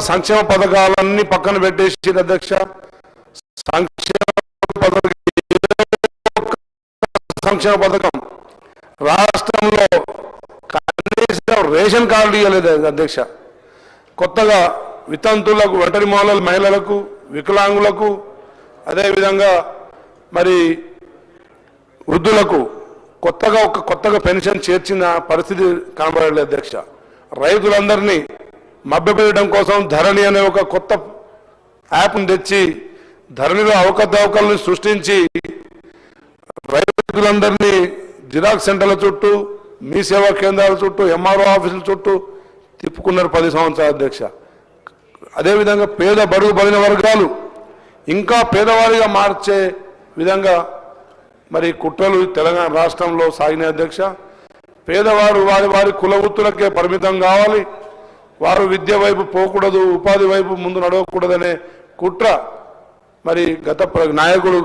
సంక్షేమ పథకాలన్నీ పక్కన పెట్టేసి అధ్యక్ష. సంక్షేమ పథకం సంక్షేమ పథకం. రాష్ట్రంలో కనీసం రేషన్ కార్డు ఇవ్వలేదు అధ్యక్ష. కొత్తగా వితంతులకు ఒంటరి మహిళల మహిళలకు వికలాంగులకు అదేవిధంగా మరి వృద్ధులకు కొత్తగా ఒక కొత్తగా పెన్షన్ చేర్చిన పరిస్థితి కనబడలేదు అధ్యక్ష. రైతులందరినీ మభ్యపెట్టడం కోసం ధరణి అనే ఒక కొత్త యాప్ను తెచ్చి ధరణిలో అవకతవకలను సృష్టించి రైతులందరినీ జిరాక్స్ సెంటర్ల చుట్టూ మీ సేవా కేంద్రాల చుట్టూ ఎంఆర్ఓ ఆఫీసుల చుట్టూ తిప్పుకున్నారు పది సంవత్సరాల అధ్యక్ష. అదేవిధంగా పేద బడుగు బలిన వర్గాలు ఇంకా పేదవారిగా మార్చే విధంగా మరి కుట్రలు తెలంగాణ రాష్ట్రంలో సాగిన అధ్యక్ష. పేదవారు వారి వారి కుల వృత్తులకే పరిమితం కావాలి. వారు విద్య వైపు పోకూడదు ఉపాధి వైపు ముందు నడవకూడదనే కుట్ర మరి గత ప్ర- నాయకులు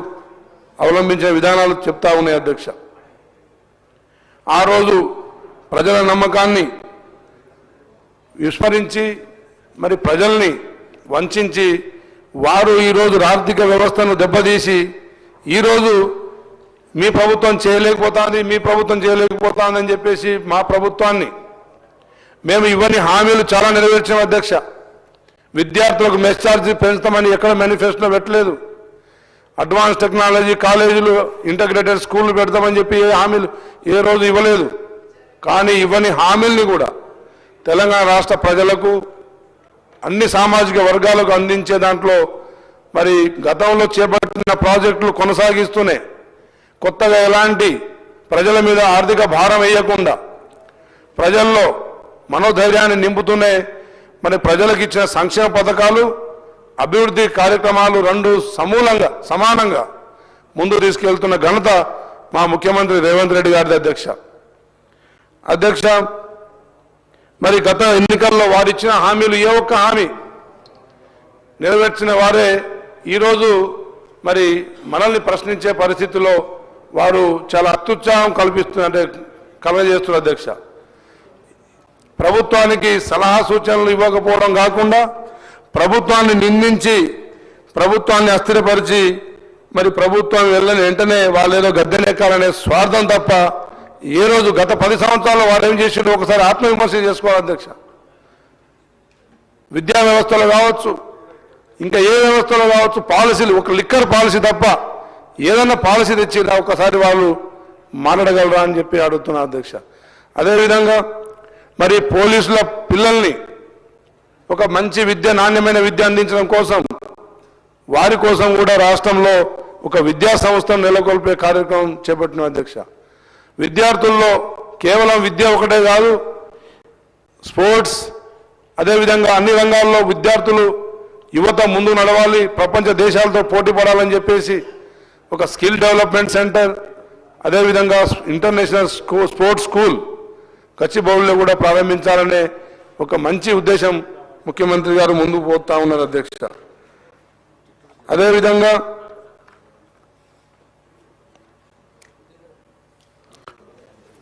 అవలంబించిన విధానాలు చెప్తా ఉన్నాయి అధ్యక్ష. ఆ రోజు ప్రజల నమ్మకాన్ని విస్మరించి మరి ప్రజల్ని వంచి వారు ఈరోజు ఆర్థిక వ్యవస్థను దెబ్బతీసి ఈరోజు మీ ప్రభుత్వం చేయలేకపోతుంది మీ ప్రభుత్వం చేయలేకపోతుందని చెప్పేసి మా ప్రభుత్వాన్ని మేము ఇవన్నీ హామీలు చాలా నెరవేర్చాం అధ్యక్ష. విద్యార్థులకు మెస్ ఛార్జీ పెంచుతామని ఎక్కడ మేనిఫెస్టో పెట్టలేదు. అడ్వాన్స్ టెక్నాలజీ కాలేజీలు ఇంటగ్రేటెడ్ స్కూళ్ళు పెడతామని చెప్పి ఏ హామీలు ఏ రోజు ఇవ్వలేదు. కానీ ఇవన్నీ హామీల్ని కూడా తెలంగాణ రాష్ట్ర ప్రజలకు అన్ని సామాజిక వర్గాలకు అందించే దాంట్లో మరి గతంలో చేపట్టిన ప్రాజెక్టులు కొనసాగిస్తూనే కొత్తగా ఎలాంటి ప్రజల మీద ఆర్థిక భారం వేయకుండా ప్రజల్లో మనోధైర్యాన్ని నింపుతూనే మరి ప్రజలకు ఇచ్చిన సంక్షేమ పథకాలు అభివృద్ధి కార్యక్రమాలు రెండు సమూలంగా సమానంగా ముందు తీసుకెళ్తున్న ఘనత మా ముఖ్యమంత్రి రేవంత్ రెడ్డి గారిది అధ్యక్ష. అధ్యక్ష మరి గత ఎన్నికల్లో వారిచ్చిన హామీలు ఏ ఒక్క హామీ నెరవేర్చిన వారే ఈరోజు మరి మనల్ని ప్రశ్నించే పరిస్థితిలో వారు చాలా అత్యుత్సాహం కల్పిస్తున్న అంటే కలగజేస్తున్నారు అధ్యక్ష. ప్రభుత్వానికి సలహా సూచనలు ఇవ్వకపోవడం కాకుండా ప్రభుత్వాన్ని నిందించి ప్రభుత్వాన్ని అస్థిరపరిచి మరి ప్రభుత్వం వెళ్ళని వెంటనే వాళ్ళు గద్దెనెక్కాలనే స్వార్థం తప్ప ఏ రోజు గత పది సంవత్సరాల్లో వారు ఏం చేసిండో ఒకసారి ఆత్మవిమర్శ చేసుకోవాలి అధ్యక్ష. విద్యా వ్యవస్థలో కావచ్చు ఇంకా ఏ వ్యవస్థలో కావచ్చు పాలసీలు ఒక లిక్కర్ పాలసీ తప్ప ఏదన్నా పాలసీ తెచ్చినా ఒకసారి వాళ్ళు మాట్లాడగలరా అని చెప్పి అడుగుతున్నా అధ్యక్ష. అదేవిధంగా మరి పోలీసుల పిల్లల్ని ఒక మంచి విద్య నాణ్యమైన విద్య అందించడం కోసం వారి కోసం కూడా రాష్ట్రంలో ఒక విద్యా సంస్థను నెలకొల్పే కార్యక్రమం చేపట్టిన అధ్యక్ష. విద్యార్థుల్లో కేవలం విద్య ఒకటే కాదు స్పోర్ట్స్ అదేవిధంగా అన్ని రంగాల్లో విద్యార్థులు యువత ముందు నడవాలి ప్రపంచ దేశాలతో పోటీ పడాలని చెప్పేసి ఒక స్కిల్ డెవలప్మెంట్ సెంటర్ అదేవిధంగా ఇంటర్నేషనల్ స్కూ స్పోర్ట్స్ స్కూల్ కచ్చిబౌలిలో కూడా ప్రారంభించాలనే ఒక మంచి ఉద్దేశం ముఖ్యమంత్రి గారు ముందుకు పోతా ఉన్నారు అధ్యక్ష. అదేవిధంగా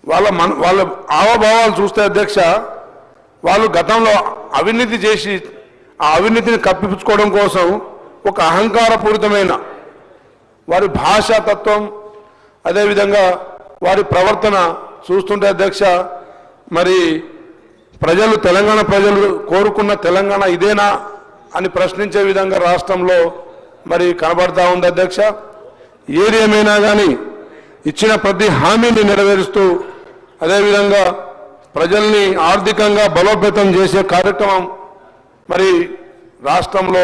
వాళ్ళ మన వాళ్ళ హావభావాలు చూస్తే అధ్యక్ష వాళ్ళు గతంలో అవినీతి చేసి ఆ అవినీతిని కప్పిపుచ్చుకోవడం కోసం ఒక అహంకారపూరితమైన వారి భాషా తత్వం అదేవిధంగా వారి ప్రవర్తన చూస్తుంటే అధ్యక్ష మరి ప్రజలు తెలంగాణ ప్రజలు కోరుకున్న తెలంగాణ ఇదేనా అని ప్రశ్నించే విధంగా రాష్ట్రంలో మరి కనబడతా ఉంది అధ్యక్ష. ఏది ఏమైనా కానీ ఇచ్చిన ప్రతి హామీని నెరవేరుస్తూ అదేవిధంగా ప్రజల్ని ఆర్థికంగా బలోపేతం చేసే కార్యక్రమం మరి రాష్ట్రంలో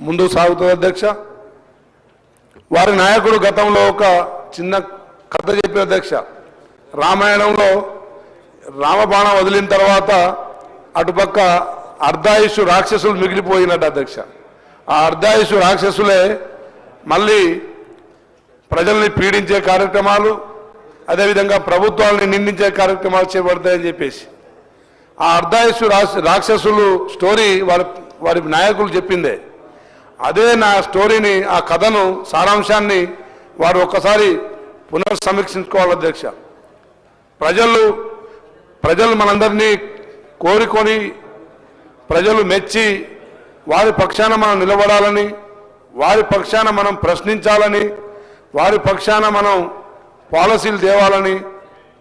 ముందుకు సాగుతుంది అధ్యక్ష. వారి నాయకుడు గతంలో ఒక చిన్న కథ చెప్పిన అధ్యక్ష. రామాయణంలో రామబాణం వదిలిన తర్వాత అటుపక్క అర్ధాయుషు రాక్షసులు మిగిలిపోయినట్టు అధ్యక్ష. ఆ అర్ధాయుషు రాక్షసులే మళ్ళీ ప్రజల్ని పీడించే కార్యక్రమాలు అదేవిధంగా ప్రభుత్వాలని నిందించే కార్యక్రమాలు చేపడతాయని చెప్పేసి. ఆ అర్ధాయుషు రాక్షసులు స్టోరీ వారి వారి నాయకులు చెప్పిందే. అదే నా స్టోరీని ఆ కథను సారాంశాన్ని వారు ఒక్కసారి పునర్సమీక్షించుకోవాలి అధ్యక్ష. ప్రజలు ప్రజలు మనందరినీ కోరుకొని ప్రజలు మెచ్చి వారి పక్షాన మనం నిలబడాలని వారి పక్షాన మనం ప్రశ్నించాలని వారి పక్షాన మనం పాలసీలు తేవాలని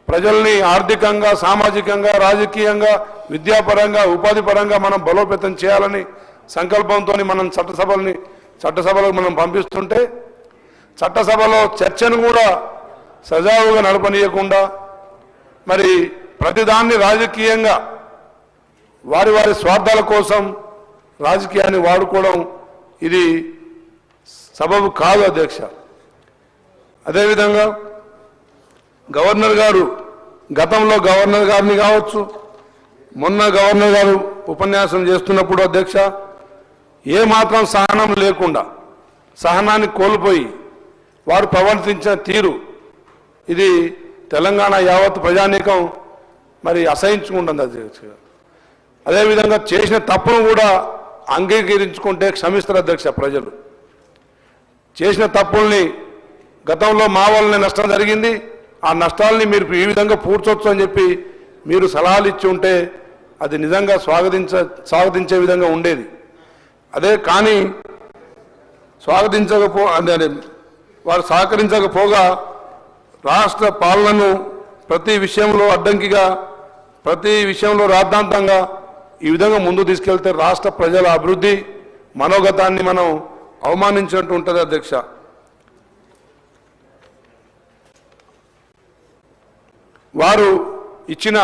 ప్రజల్ని ఆర్థికంగా సామాజికంగా రాజకీయంగా విద్యాపరంగా ఉపాధి పరంగా మనం బలోపేతం చేయాలని సంకల్పంతో మనం చట్టసభల్ని చట్టసభలకు మనం పంపిస్తుంటే చట్టసభలో చర్చను కూడా సజావుగా నడపనీయకుండా మరి ప్రతిదాన్ని రాజకీయంగా వారి వారి స్వార్థాల కోసం రాజకీయాన్ని వాడుకోవడం ఇది సబబు కాదు అధ్యక్ష. అదేవిధంగా గవర్నర్ గారు గతంలో గవర్నర్ గారిని కావచ్చు మొన్న గవర్నర్ గారు ఉపన్యాసం చేస్తున్నప్పుడు అధ్యక్ష ఏ మాత్రం సహనం లేకుండా సహనాన్ని కోల్పోయి వారు ప్రవర్తించిన తీరు ఇది తెలంగాణ యావత్ ప్రజానీకం మరి అసహించుకుంటుంది అది. అదేవిధంగా చేసిన తప్పును కూడా అంగీకరించుకుంటే క్షమిస్తారు అధ్యక్ష ప్రజలు. చేసిన తప్పుల్ని గతంలో మా వల్లనే నష్టం జరిగింది. ఆ నష్టాలని మీరు ఈ విధంగా పూడ్చొచ్చు అని చెప్పి మీరు సలహాలు ఇచ్చి ఉంటే అది నిజంగా స్వాగతించ స్వాగతించే విధంగా ఉండేది. అదే కానీ స్వాగతించకపో వారు సహకరించకపోగా రాష్ట్ర పాలనను ప్రతి విషయంలో అడ్డంకిగా ప్రతి విషయంలో రాద్ధాంతంగా ఈ విధంగా ముందు తీసుకెళ్తే రాష్ట్ర ప్రజల అభివృద్ధి మనోగతాన్ని మనం అవమానించినట్టు ఉంటుంది అధ్యక్ష. వారు ఇచ్చిన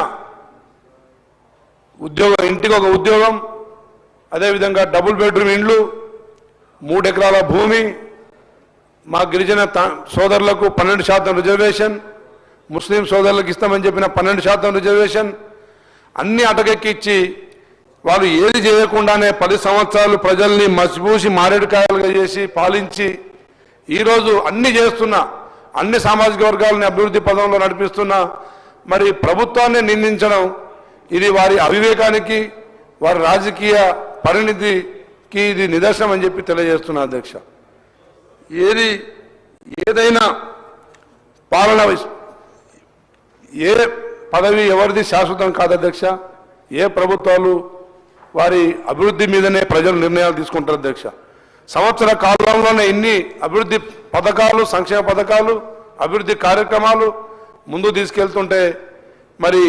ఉద్యోగ ఇంటికి ఒక ఉద్యోగం అదేవిధంగా డబుల్ బెడ్రూమ్ ఇండ్లు మూడు ఎకరాల భూమి మా గిరిజన సోదరులకు పన్నెండు శాతం రిజర్వేషన్ ముస్లిం సోదరులకు ఇస్తామని చెప్పిన పన్నెండు శాతం రిజర్వేషన్ అన్ని అటకెక్కిచ్చి వాళ్ళు ఏది చేయకుండానే పది సంవత్సరాలు ప్రజల్ని మసిబూసి మారేడుకాయలుగా చేసి పాలించి ఈరోజు అన్ని చేస్తున్న అన్ని సామాజిక వర్గాలని అభివృద్ధి పదంలో నడిపిస్తున్న మరి ప్రభుత్వాన్ని నిందించడం ఇది వారి అవివేకానికి వారి రాజకీయ పరిణితికి ఇది నిదర్శనం అని చెప్పి తెలియజేస్తున్నా అధ్యక్ష. ఏది ఏదైనా పాలన ఏ పదవి ఎవరిది శాశ్వతం కాదు అధ్యక్ష. ఏ ప్రభుత్వాలు వారి అభివృద్ధి మీదనే ప్రజలు నిర్ణయాలు తీసుకుంటారు అధ్యక్ష. సంవత్సర కాలంలోనే ఇన్ని అభివృద్ధి పథకాలు సంక్షేమ పథకాలు అభివృద్ధి కార్యక్రమాలు ముందు తీసుకెళ్తుంటే మరి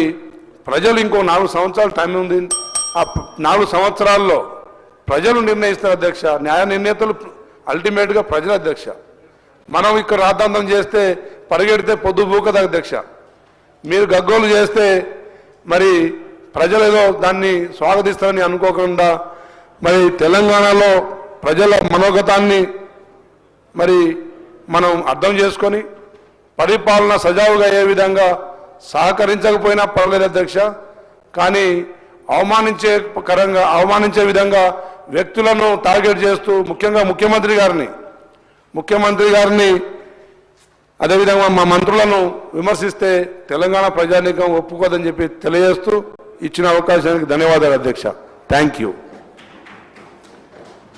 ప్రజలు ఇంకో నాలుగు సంవత్సరాలు టైం ఉంది. ఆ నాలుగు సంవత్సరాల్లో ప్రజలు నిర్ణయిస్తారు అధ్యక్ష. న్యాయ నిర్ణేతలు అల్టిమేట్గా ప్రజల అధ్యక్ష. మనం ఇక్కడ రాద్ధాంతం చేస్తే పరిగెడితే పొద్దుబూకదు అధ్యక్ష. మీరు గగ్గోలు చేస్తే మరి ప్రజలు ఏదో దాన్ని స్వాగతిస్తారని అనుకోకుండా మరి తెలంగాణలో ప్రజల మనోగతాన్ని మరి మనం అర్థం చేసుకొని పరిపాలన సజావుగా అయ్యే విధంగా సహకరించకపోయినా పర్లేదు అధ్యక్ష కానీ అవమానించే కరంగా అవమానించే విధంగా వ్యక్తులను టార్గెట్ చేస్తూ ముఖ్యంగా ముఖ్యమంత్రి గారిని ముఖ్యమంత్రి గారిని అదేవిధంగా మా మంత్రులను విమర్శిస్తే తెలంగాణ ప్రజానీకం ఒప్పుకోదని చెప్పి తెలియజేస్తూ ఇచ్చిన అవకాశానికి ధన్యవాదాలు అధ్యక్ష. Thank you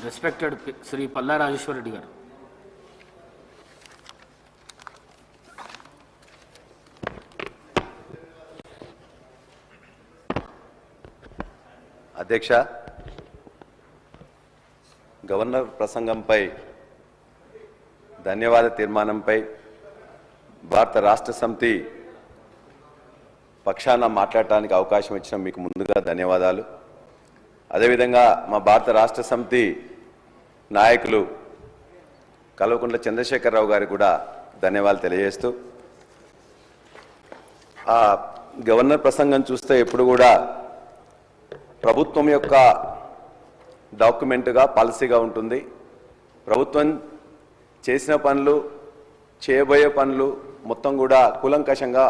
respected Shri Palla Rajeshwara Reddy garu. అధ్యక్ష గవర్నర్ ప్రసంగంపై ధన్యవాద తీర్మానంపై భారత రాష్ట్ర సమితి పక్షాన మాట్లాడటానికి అవకాశం ఇచ్చిన మీకు ముందుగా ధన్యవాదాలు. అదేవిధంగా మా భారత రాష్ట్ర సమితి నాయకులు కల్వకుంట్ల చంద్రశేఖరరావు గారికి కూడా ధన్యవాదాలు తెలియజేస్తూ ఆ గవర్నర్ ప్రసంగం చూస్తే ఎప్పుడు కూడా ప్రభుత్వం యొక్క డాక్యుమెంట్గా పాలసీగా ఉంటుంది. ప్రభుత్వం చేసిన పనులు చేయబోయే పనులు మొత్తం కూడా కూలంకషంగా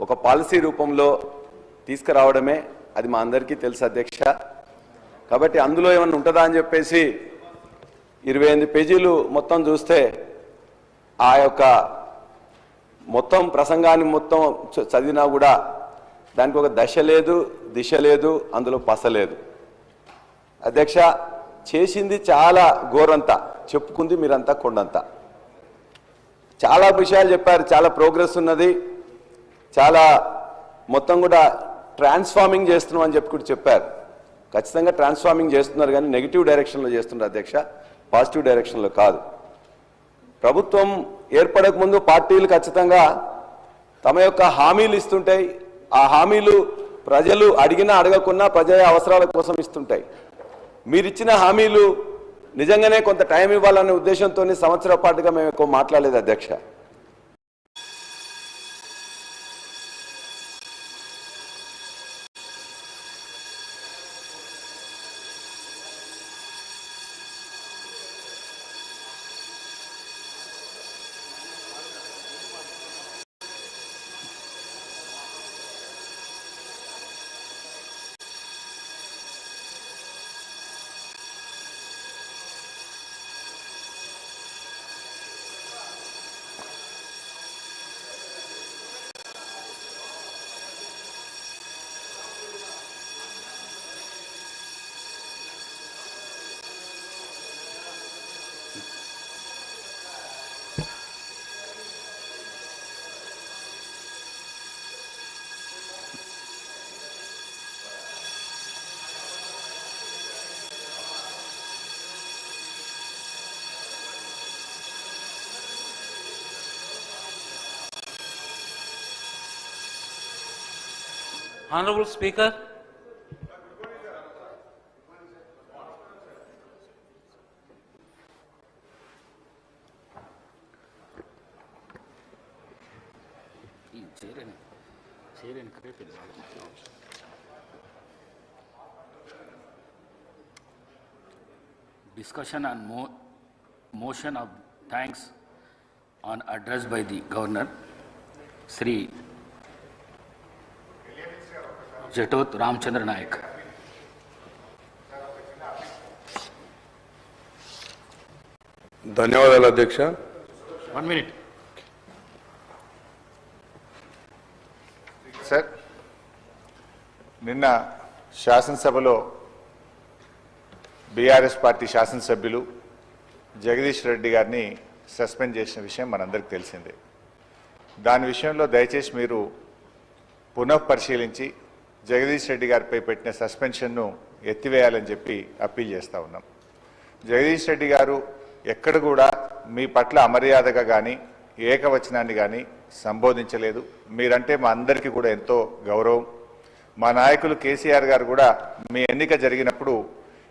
ఒక పాలసీ రూపంలో తీసుకురావడమే అది మా అందరికీ తెలుసు అధ్యక్ష. కాబట్టి అందులో ఏమన్నా ఉంటుందా అని చెప్పేసి ఇరవై ఎనిమిది పేజీలు మొత్తం చూస్తే ఆ యొక్క మొత్తం ప్రసంగాన్ని మొత్తం చ- చదివినా కూడా దానికి ఒక దశ లేదు దిశ లేదు అందులో పస లేదు. అధ్యక్ష చేసింది చాలా ఘోరంతా చెప్పుకుంది మీరంతా కొండంతా. చాలా విషయాలు చెప్పారు చాలా ప్రోగ్రెస్ ఉన్నది. చాలా మొత్తం కూడా ట్రాన్స్ఫార్మింగ్ చేస్తున్నాం అని చెప్పి కూడా చెప్పారు. ఖచ్చితంగా ట్రాన్స్ఫార్మింగ్ చేస్తున్నారు కానీ నెగిటివ్ డైరెక్షన్లో చేస్తున్నారు అధ్యక్ష. పాజిటివ్ డైరెక్షన్లో కాదు. ప్రభుత్వం ఏర్పడక ముందు పార్టీలు ఖచ్చితంగా తమ యొక్క హామీలు ఇస్తుంటాయి. ఆ హామీలు ప్రజలు అడిగినా అడగకున్నా ప్రజా అవసరాల కోసం ఇస్తుంటాయి. మీరిచ్చిన హామీలు నిజంగానే కొంత టైం ఇవ్వాలనే ఉద్దేశంతో సంవత్సర పాటుగా మేము ఎక్కువ మాట్లాడలేదు అధ్యక్ష. Honorable Speaker, discussion and mo motion of thanks on address by the governor, Sri Jatot Ramchandra Naik. ధన్యవాదాలు అధ్యక్ష One minute. సార్ నిన్న శాసనసభలో బీఆర్ఎస్ పార్టీ శాసనసభ్యులు జగదీష్ రెడ్డి గారిని సస్పెండ్ చేసిన విషయం మనందరికీ తెలిసిందే దాని విషయంలో దయచేసి మీరు పునఃపరిశీలించి జగదీష్ రెడ్డి గారిపై పెట్టిన సస్పెన్షన్ను ఎత్తివేయాలని చెప్పి అప్పీల్ చేస్తూ ఉన్నాం. జగదీష్ రెడ్డి గారు ఎక్కడ కూడా మీ పట్ల అమర్యాదగా కానీ ఏకవచనాన్ని కానీ సంబోధించలేదు. మీరంటే మా అందరికీ కూడా ఎంతో గౌరవం. మా నాయకులు కేసీఆర్ గారు కూడా మీ ఎన్నిక జరిగినప్పుడు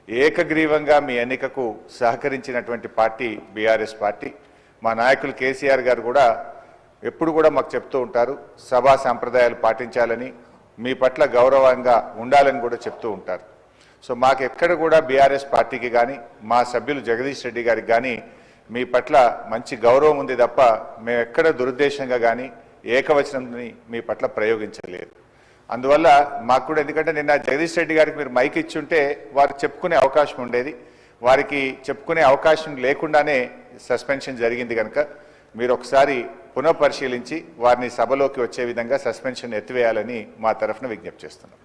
ఏకగ్రీవంగా మీ ఎన్నికకు సహకరించినటువంటి పార్టీ బీఆర్ఎస్ పార్టీ. మా నాయకులు కేసీఆర్ గారు కూడా ఎప్పుడు కూడా మాకు చెప్తూ ఉంటారు సభా సాంప్రదాయాలు పాటించాలని మీ పట్ల గౌరవంగా ఉండాలని కూడా చెప్తూ ఉంటారు. సో మాకు ఎక్కడ కూడా బీఆర్ఎస్ పార్టీకి కానీ మా సభ్యులు జగదీష్ రెడ్డి గారికి కానీ మీ పట్ల మంచి గౌరవం ఉంది తప్ప మేము ఎక్కడ దురుద్దేశంగా కానీ ఏకవచనంని మీ పట్ల ప్రయోగించలేదు. అందువల్ల మాకు కూడా ఎందుకంటే నిన్న జగదీష్ రెడ్డి గారికి మీరు మైక్ ఇచ్చుంటే వారు చెప్పుకునే అవకాశం ఉండేది. వారికి చెప్పుకునే అవకాశం లేకుండానే సస్పెన్షన్ జరిగింది కనుక మీరు ఒకసారి పునఃపరిశీలించి వారిని సభలోకి వచ్చే విధంగా సస్పెన్షన్ ఎత్తివేయాలని మా తరఫున విజ్ఞప్తి చేస్తున్నాం.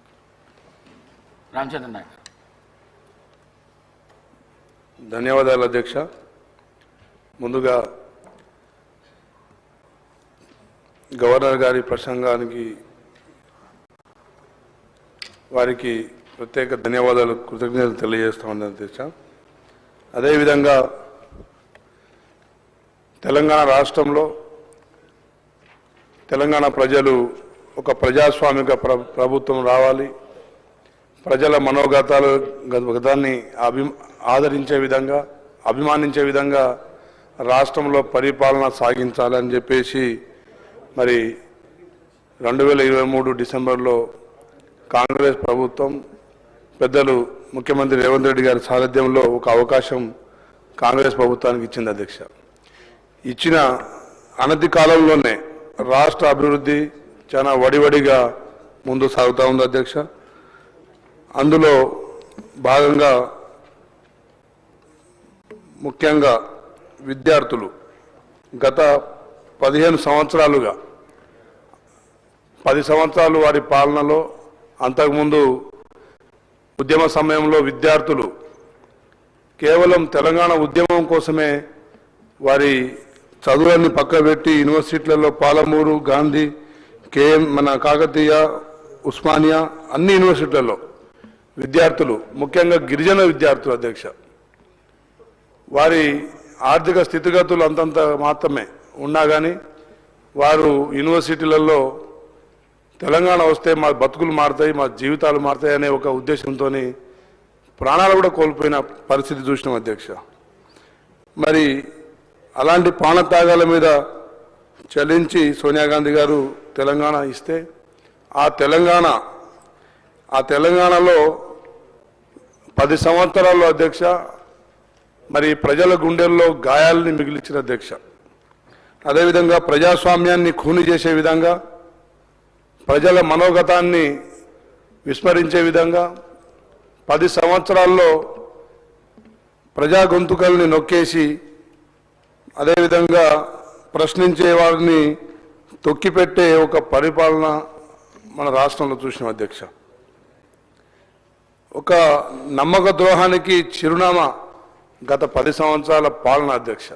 ధన్యవాదాలు అధ్యక్ష. ముందుగా గవర్నర్ గారి ప్రసంగానికి వారికి ప్రత్యేక ధన్యవాదాలు కృతజ్ఞతలు తెలియజేస్తామని అధ్యక్ష. అదేవిధంగా తెలంగాణ రాష్ట్రంలో తెలంగాణ ప్రజలు ఒక ప్రజాస్వామిక ప్రభుత్వం రావాలి. ప్రజల మనోగతాలు గతాన్ని అభి ఆదరించే విధంగా అభిమానించే విధంగా రాష్ట్రంలో పరిపాలన సాగించాలని చెప్పేసి మరి రెండు వేల ఇరవై మూడు డిసెంబర్లో కాంగ్రెస్ ప్రభుత్వం పెద్దలు ముఖ్యమంత్రి రేవంత్ రెడ్డి గారి సారథ్యంలో ఒక అవకాశం కాంగ్రెస్ ప్రభుత్వానికి ఇచ్చింది అధ్యక్ష. ఇచ్చిన అనతి కాలంలోనే రాష్ట్ర అభివృద్ధి చాలా వడివడిగా ముందు సాగుతూ ఉంది అధ్యక్ష. అందులో భాగంగా ముఖ్యంగా విద్యార్థులు గత పదిహేను సంవత్సరాలుగా పది సంవత్సరాలు వారి పాలనలో అంతకుముందు ఉద్యమ సమయంలో విద్యార్థులు కేవలం తెలంగాణ ఉద్యమం కోసమే వారి చదువులన్నీ పక్కబెట్టి యూనివర్సిటీలలో పాలమూరు గాంధీ కేఎం మన కాకతీయ ఉస్మానియా అన్ని యూనివర్సిటీలలో విద్యార్థులు ముఖ్యంగా గిరిజన విద్యార్థులు అధ్యక్ష. వారి ఆర్థిక స్థితిగతులు అంతంత మాత్రమే ఉన్నా కానీ వారు యూనివర్సిటీలలో తెలంగాణ వస్తే మా బతుకులు మారుతాయి మా జీవితాలు మారుతాయి అనే ఒక ఉద్దేశంతో ప్రాణాలు కూడా కోల్పోయిన పరిస్థితి చూసినాం అధ్యక్ష. మరి అలాంటి ప్రాణత్యాగాల మీద చలించి సోనియా గాంధీ గారు తెలంగాణ ఇస్తే ఆ తెలంగాణ ఆ తెలంగాణలో పది సంవత్సరాల్లో అధ్యక్ష మరి ప్రజల గుండెల్లో గాయాలని మిగిలించిన అధ్యక్ష. అదేవిధంగా ప్రజాస్వామ్యాన్ని ఖూని చేసే విధంగా ప్రజల మనోగతాన్ని విస్మరించే విధంగా పది సంవత్సరాల్లో ప్రజా గొంతుకల్ని నొక్కేసి అదేవిధంగా ప్రశ్నించే వారిని తొక్కిపెట్టే ఒక పరిపాలన మన రాష్ట్రంలో చూసిన అధ్యక్ష. ఒక నమ్మక ద్రోహానికి చిరునామా గత పది సంవత్సరాల పాలన అధ్యక్ష.